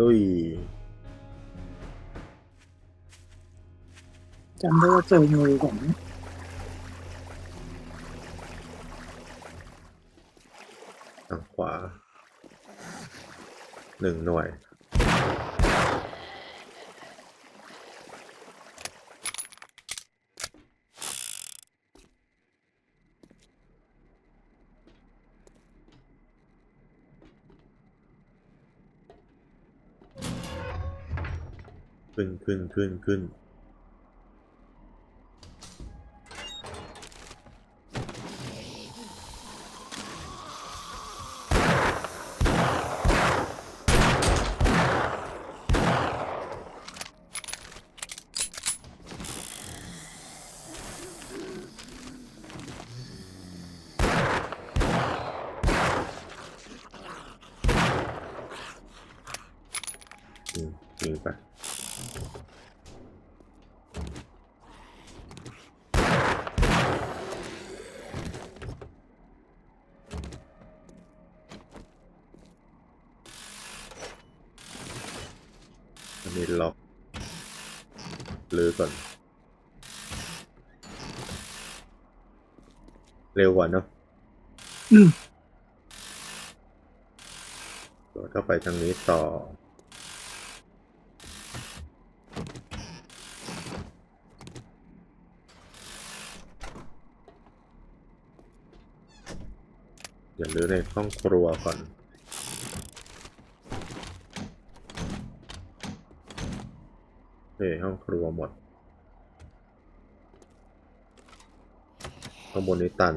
ลุยจำได้ว่าเจองูก่อนนะทางขวาหนึ่งหน่วย ขึ้นขึ้นขึ้นขึ้น อืมยิงไป อันนี้ล็อก ลือก่อน เร็วกว่าเนอะอืมแล้วก็ไปทางนี้ต่ออย่าลือในห้องครัวก่อน ห้องครัวหมด ข้างบนนี้ตัน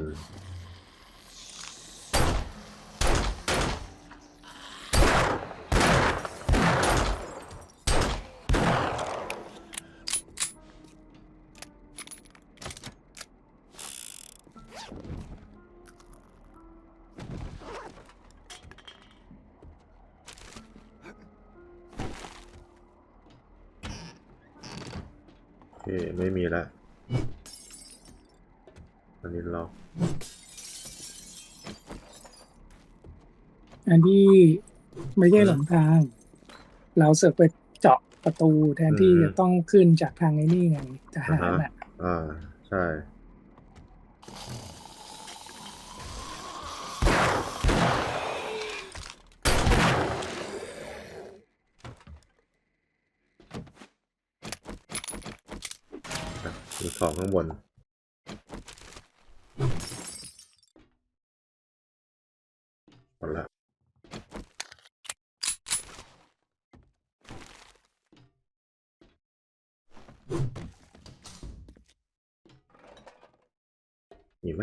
ไม่มีละอันนี้ล็อกอันที่ไม่ใช่หลงทาง เราเสือกไปเจาะประตูแทนที่จะต้องขึ้นจากทางไอ้นี่ไงทหารอะอ่า ใช่ อะมีของข้างบน หมดละมีไหม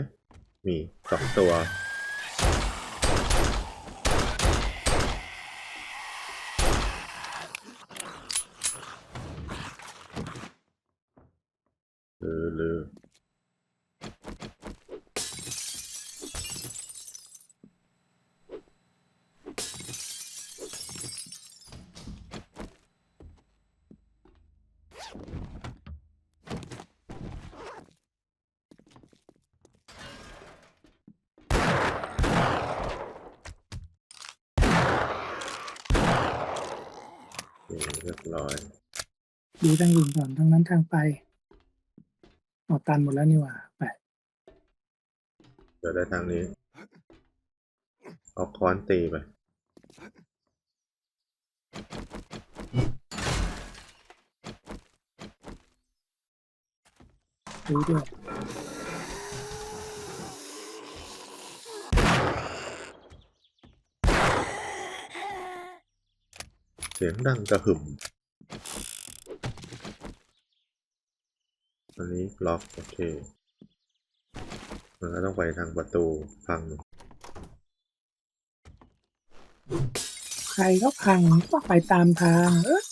มีสองตัว หรือหรือโอเคเรียบร้อย ดูทางอื่นก่อนทางนั้นทางไปออกตันหมดแล้วนี่หว่าไปเดี๋ยวได้ทางนี้ เอาค้อนตีไปดูด้วยเสียงดังกระหึ่ม อันนี้ล็อกโอเค มันก็ต้องไปทางประตูพัง ใครก็พังก็ไปตามทางเออ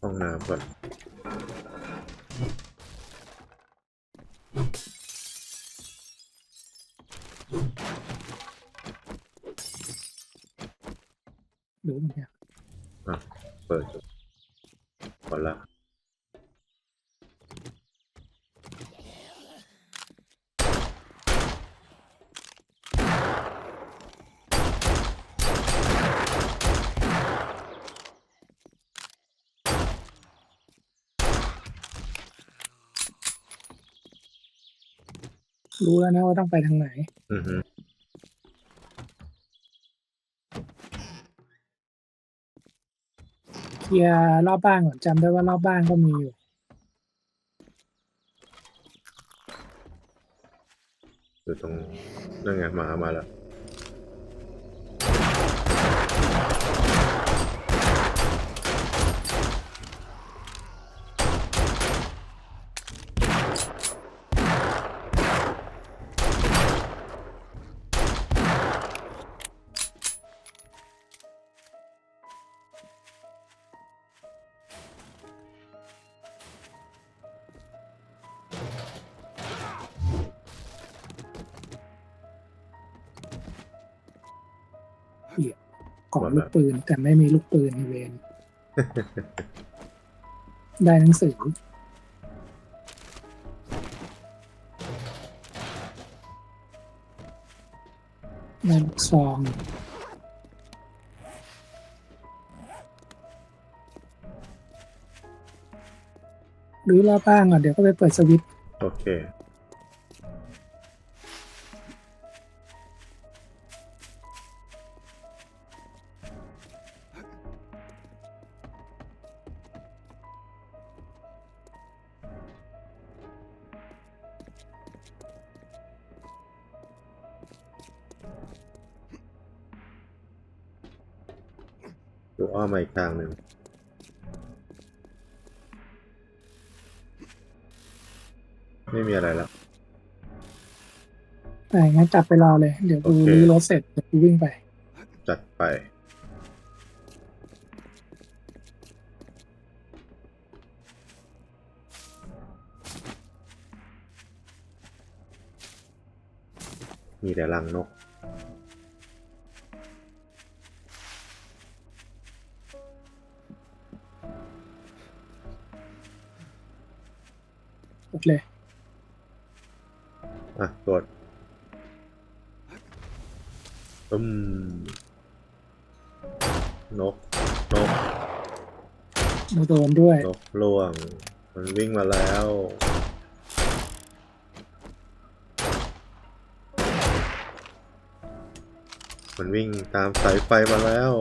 ห้องน้ำก่อน ดูมันเนี่ย อะ เปิด ก่อนละ รู้แล้วนะว่าต้องไปทางไหน อือฮึเคลียร์รอบบ้านก่อนจำได้ว่ารอบบ้านก็มีอยู่ อยู่ตรงนั่นไงหมามาแล้ว ของลูกปืน แต่ไม่มีลูกปืนในเวรได้หนังสือได้ซองหรือรอบบ้างอะเดี๋ยวก็ไปเปิดสวิตช์โอเค อ้อมมาอีกทางหนึ่งไม่มีอะไรแล้วแต่งั้นกลับไปรอเลย เดี๋ยวกูโอเค รื้อรถเสร็จเดี๋ยวกูวิ่งไป จัดไปมีแต่รังนก เลย อะกดอืมนก นก มาโดนด้วย นกล่วง มันวิ่งมาแล้วมันวิ่งตามสายไฟมาแล้ว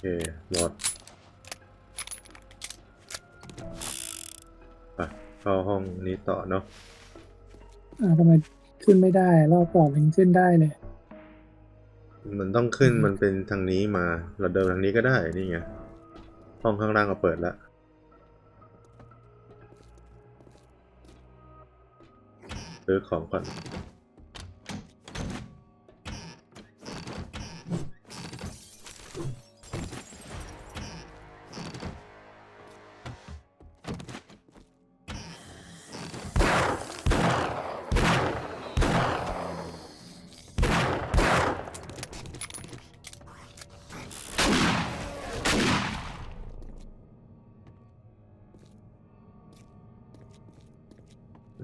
เคหมดไปเข้าห้องนี้ต่อเนาะอ่าทำไมขึ้นไม่ได้ รอบก่อนมันขึ้นได้เลย มันต้องขึ้นมันเป็นทางนี้มา เราเดินทางนี้ก็ได้ นี่ไง ห้องข้างล่างก็เปิดแล้วซื้อของก่อน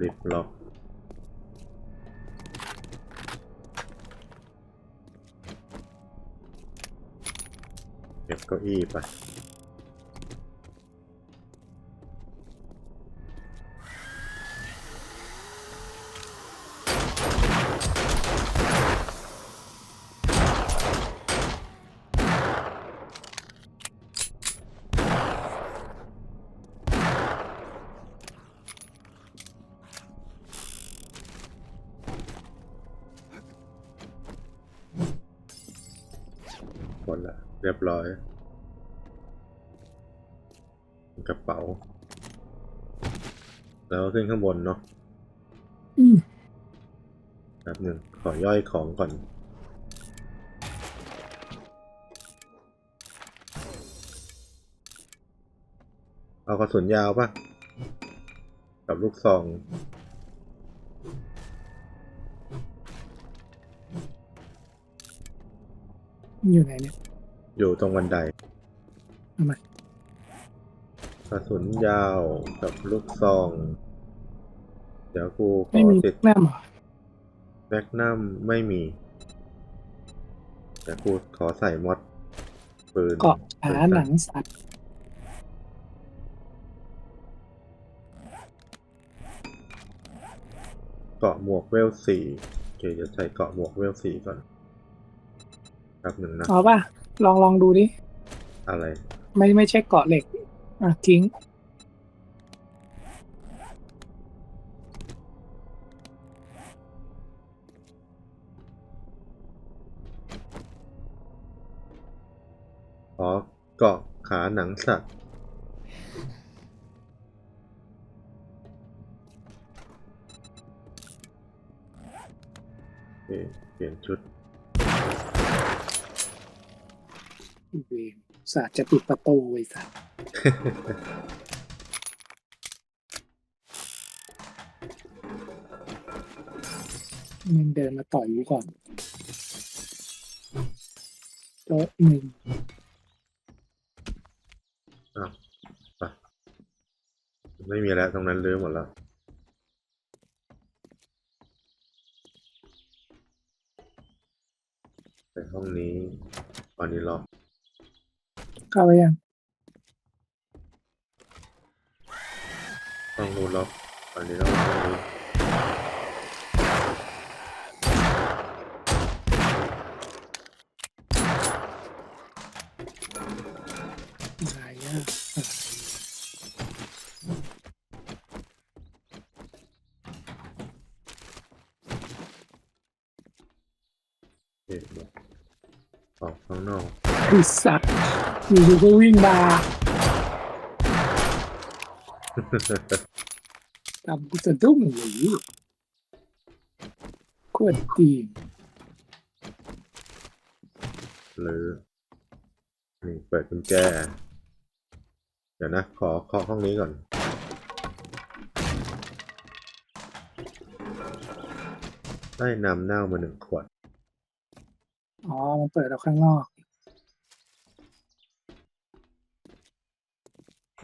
ลิฟต์ล็อกเก็บเก้าอี้ไป รียบร้อย กระเป๋า แล้วขึ้นข้างบนเนาะครับหนึ่งขอย่อยของก่อน เอากระสุนยาวป่ะกับลูกซองอยู่ไหนเนี่ย อยู่ตรงบันไดทำไมกระสุนยาวกับลูกซอง เดี๋ยวกูขไม่อมีติดแม่หมอแมกนัมไม่มี เดี๋ยวกูขอใส่มอดปืนเกาะขาหนังสัตว์เกาะหมวกเวลสี่โอเคจะใส่เกาะหมวกเวลสี่ก่อนแป๊บหนึ่งนะ เอาป่ะ ลองลองดูดิ อะไร ไม่ไม่ใช่เกาะเหล็ก อะทิ้งขอเกาะขาหนังสัตว์โอเคเปลี่ยนชุด เวรศาสตร์จะปิดประตูไว้สัตว์มันเดินมาต่อยกูก่อนโต๊ะหนึ่งอ้าวไปไม่มีแล้วตรงนั้นลื้อหมดแล้วแต่ห้องนี้ตอนนี้ล็อก เข้าไปยังห้องนู้นล็อกตอนนี้ต้องห้องนี้หายยากหายเอ๊ะออกข้างนอกไอ้สัตว์ อยู่ๆก็วิ่งมาทำกูสะดุ้งหรือโคตรตีนหรือนี่เปิดกุญแจ เดี๋ยวนะ ขอเคาะห้องนี้ก่อน ได้นำเน่ามาหนึ่งขวด อ๋อ มันเปิดออกข้างนอก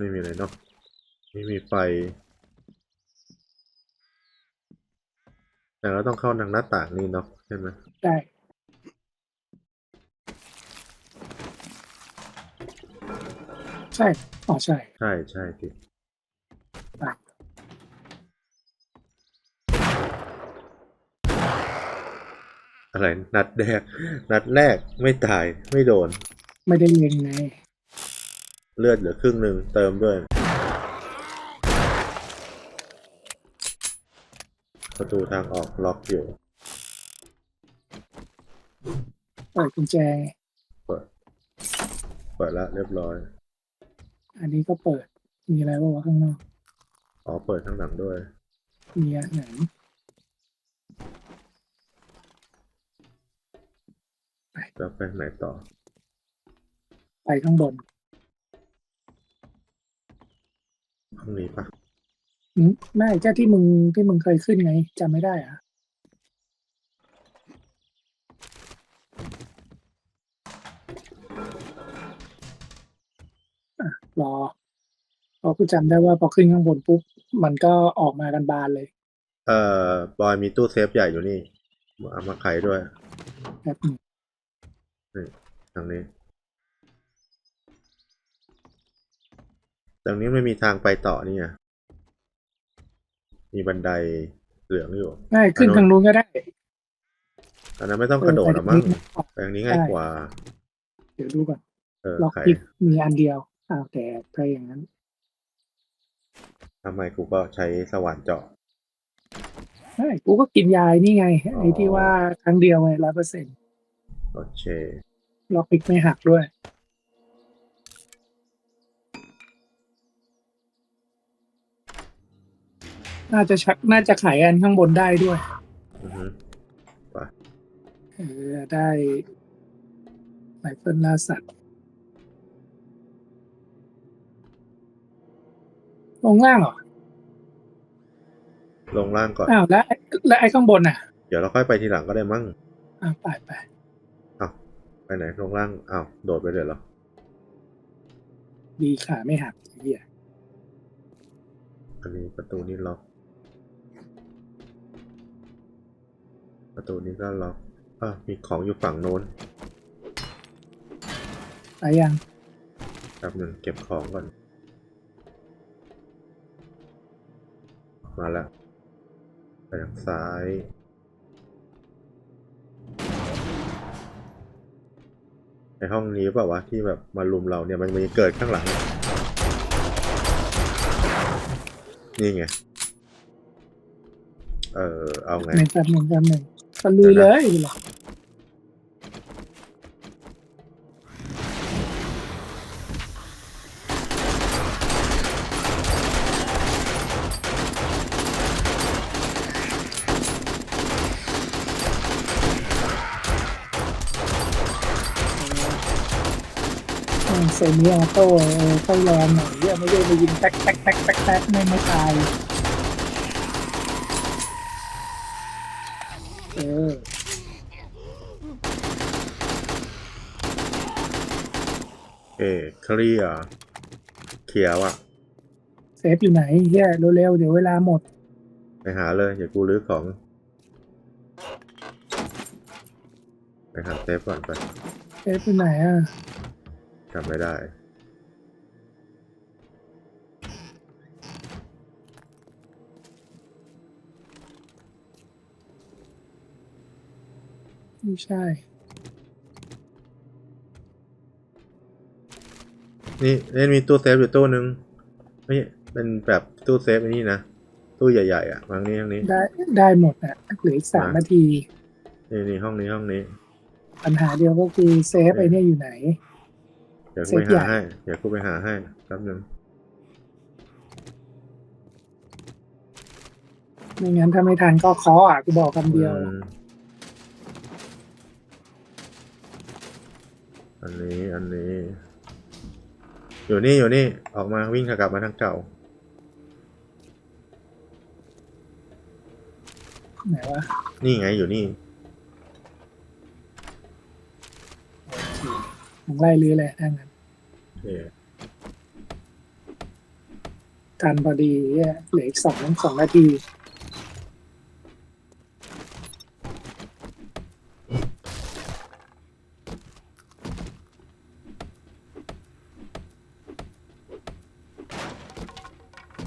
ไม่มีอะไรเนาะไม่มีไฟ แต่เราต้องเข้าทางหน้าต่างนี่เนาะใช่ไหมได้ใช่อ๋อใช่ ใช่ใช่สิอะอะไรนัดแรก นัดแรกไม่ตายไม่โดน ไม่ได้เล็งไง เลือดเหลือครึ่งหนึ่งเติมด้วยประตูทางออกล็อกอยู่ เปิดกุญแจ เปิด เปิดแล้วเรียบร้อย อันนี้ก็เปิด มีอะไรบ้างวะข้างนอก อ๋อ เปิดข้างหลังด้วย มีอันไหนแล้วไปไหนต่อ ไปข้างบน ห้องนี้ปะหืมไม่แค่ที่มึงที่มึงเคยขึ้นไงจำไม่ได้อะอะรอเพราะกูจำได้ว่าพอขึ้นข้างบนปุ๊บ มันก็ออกมากันบานเลยเอ่อบอยมีตู้เซฟใหญ่อยู่นี่เอามาไขด้วยแป๊บหนึงทางนี้ ตรงนี้ไม่มีทางไปต่อนี่ไงมีบันไดเหลืองอยู่ง่ายขึ้นอันนู้นทางนู้นก็ได้อันนั้นไม่ต้องกระโดดหรอมั้งเออไปทางนี้ง่ายกว่า เดี๋ยวดูก่อนเออล็อกไขพิกมีอันเดียวอ้าวแต่ถ้าอย่างนั้นทำไมกูก็ใช้สว่านเจาะใช่กูก็กินยายนี่ไงไอ้ที่ว่าครั้งเดียวไงร้อยเปอร์เซ็นต์โอเคล็อกพิกไม่หักด้วย น่าจะชักน่าจะไขอันข้างบนได้ด้วย อือฮึเออได้ไรเฟิลล่าสัตว์ลงล่างเหรอ ลงล่างก่อน อ้าวแล้วแล้วไอ้ข้างบนอะ เดี๋ยวเราค่อยไปทีหลังก็ได้มั้ง อะไปไปไปไหนลงล่าง อ้าว โดดไปเลยเหรอ ดีขาไม่หักไอ้เหี้ยอันนี้ประตูนี้ล็อก ประตูนี้ก็ล็อกอะมีของอยู่ฝั่งโน้นไปยังแป๊บหนึ่งเก็บของก่อน มาแล้วไปทางซ้าย ในห้องนี้เปล่าวะที่แบบมาลุมเราเนี่ยมันมีเกิดข้างหลัง นี่ไง เออเอาไง ในแป๊บหนึ่งแป๊บหนึ่ง ก็ลุยเลยหรอเซมิออโต้เออต้องรอหน่อยเหี้ยไม่ได้มายิงแป๊กแป๊กแป๊กแป๊กแป๊กไม่ไม่ตาย เออ เอเคลียร์เขียวอะ เซฟอยู่ไหนเฮียเร็วๆเดี๋ยวเวลาหมด ไปหาเลยอย่ากูรื้อของ ไปหาเซฟก่อนไปเซฟอยู่ไหนอะจำไม่ได้ ไม่ใช่ นี่เล่นมีตู้เซฟอยู่ตู้หนึ่งไม่เป็นแบบตู้เซฟไอ้นี่นะ ตู้ใหญ่ๆอะวางนี้ทางนี้ ได้ได้หมดอะเหลืออีกสามมานาที นี่นี่ห้องนี้ห้องนี้ ปัญหาเดียวก็คือเซฟไอ้เนี่ยอยู่ไหน เดี๋ยวกูไปเซฟใหญ่หาให้ เดี๋ยวกูไปหาให้แป๊บหนึงไม่งั้นถ้าไม่ทันก็เคาะอะกูบอกคำเดียวอืมอันนี้อันนี้ อยู่นี่อยู่นี่ ออกมาวิ่งกลับมาทางเก่า ไหนวะนี่ไงอยู่นี่ผมไล่ลื้อเลยถ้างั้นโอเคทันพอดีเหี้ยเหลืออีกสองสองนาที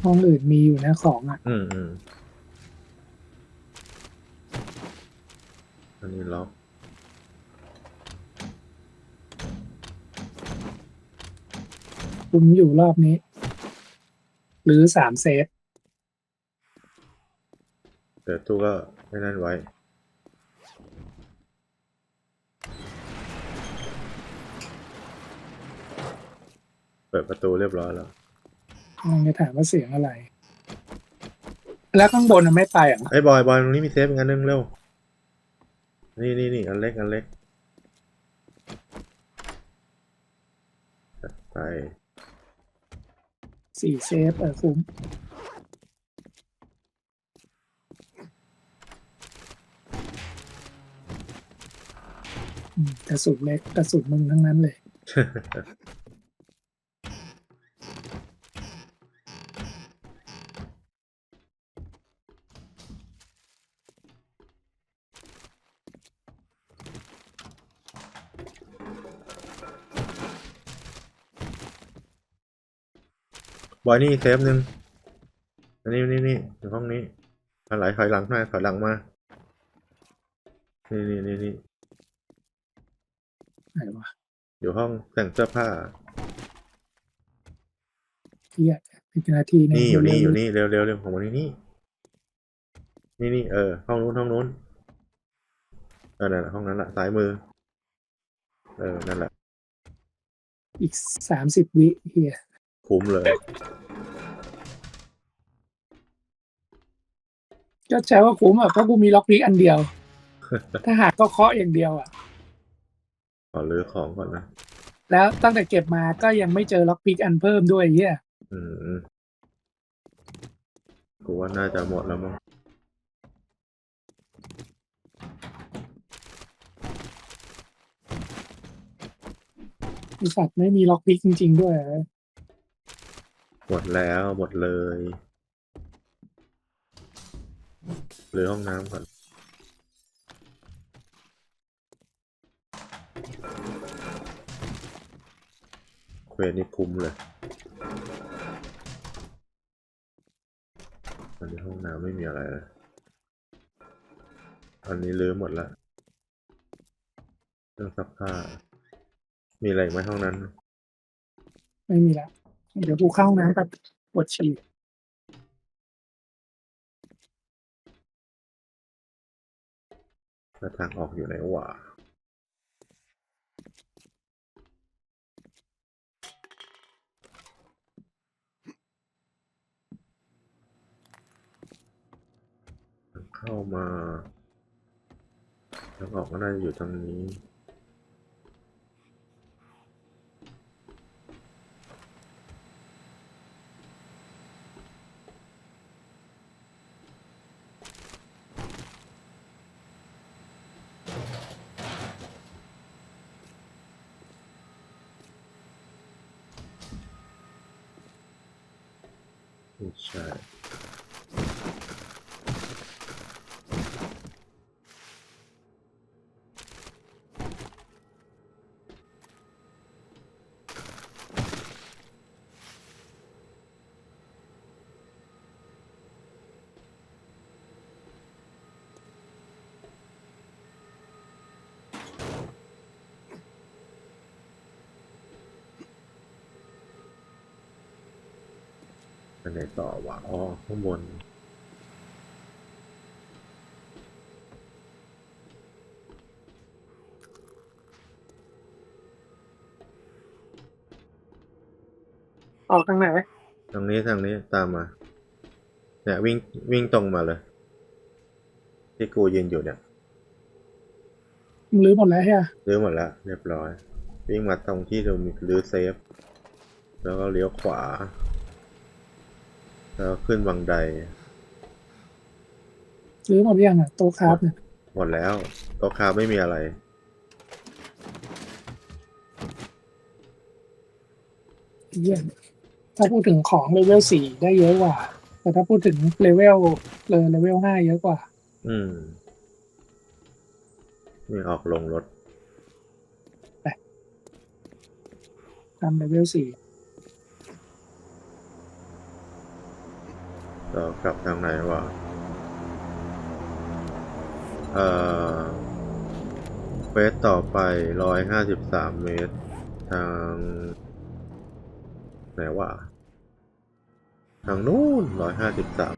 ห้องอื่นมีอยู่นะของอะ อืมอืมอันนี้ล็อกคุมอยู่รอบนี้ หรือสามเซฟเดี๋ยวตู้ก็ไม่นั่นไว้ เปิดประตูเรียบร้อยแล้ว กำลังจะถามว่าเสียงอะไร แล้วข้างบนมันไม่ไปเหรอไอ้บอยบอยตรงนี้มีเซฟอีกอันนึงเร็ว นี่นี่นี่อันเล็กอันเล็กจัดไปสี่เซฟเออคุ้มอืมกระสุนเล็กกระสุนมึงทั้งนั้นเลย บอยนี่เซฟหนึ่งอันนี้นี่นี่อยู่ห้องนี้อันไหลถอยหลังมาถอยหลังมา นี่นี่นี่นี่ไหนวะอยู่ห้องแต่งเสื้อผ้า เทียอีกนาทีหงนี่อยู่นี่อยู่เร็วนี่เร็วเร็วเร็วของวันนี้นี่นี่นี่เออห้องนู้นห้องนู้นเออนั่นแหละห้องนั้นแหละซ้ายมือ เออนั่นแหละๆอีกสามสิบวิเฮียคุ้มเลย ก็ใช้ว่าคุ้มอะเพราะกูมีล็อกพิกอันเดียว ถ้าหากก็เคาะอย่างเดียวอะ ขอรื้อของก่อนนะ แล้วตั้งแต่เก็บมาก็ยังไม่เจอล็อกพิกอันเพิ่มด้วยเฮียอืมกูว่าน่าจะหมดแล้วมั้งไอสัตว์ไม่มีล็อกพิกจริง ๆ ด้วยหมดแล้วหมดเลย หรือห้องน้ำก่อนเควสนี่คุ้มเลยอันนี้ห้องน้ำไม่มีอะไรเลยอันนี้ลื้อหมดล้วเครื่องซักผ้า มีอะไรไหมห้องนั้น ไม่มีละ เดี๋ยวกูเข้าห้องน้ำแบบปวดฉี่ แล้วทางออกอยู่ไหนวะทางเข้ามาทางออกก็น่าจะอยู่ทางนี้ ไไปไหนต่อวะอ๋อข้างบนออกทางไหน ทางนี้ทางนี้ตามมา เนี่ยวิ่งวิ่งตรงมาเลย ที่กูยืนอยู่เนี่ยมึงรื้อหมดแล้วใช่ไหมรื้อหมดแล้วเรียบร้อย วิ่งมาตรงที่เรามีรื้อเซฟ แล้วก็เลี้ยวขวา แล้วก็ขึ้นบังไดรื้อหมดหรือยังอะโต๊ะคราฟเนี่ยหมดแล้วโต๊ะคาไม่มีอะไร เยี่ยมถ้าพูดถึงของเลเวลสี่ได้เยอะกว่า แต่ถ้าพูดถึงเลเวลเลยเลเวลห้าเยอะกว่า อืมนี่ออกลงรถตามเลเวลสี่ เรากลับทางไหนวะเอ่อเควสต่อไปร้อยห้าสิบสามเมตร ทาง ไหนวะ ทางนู้นร้อยห้าสิบสาม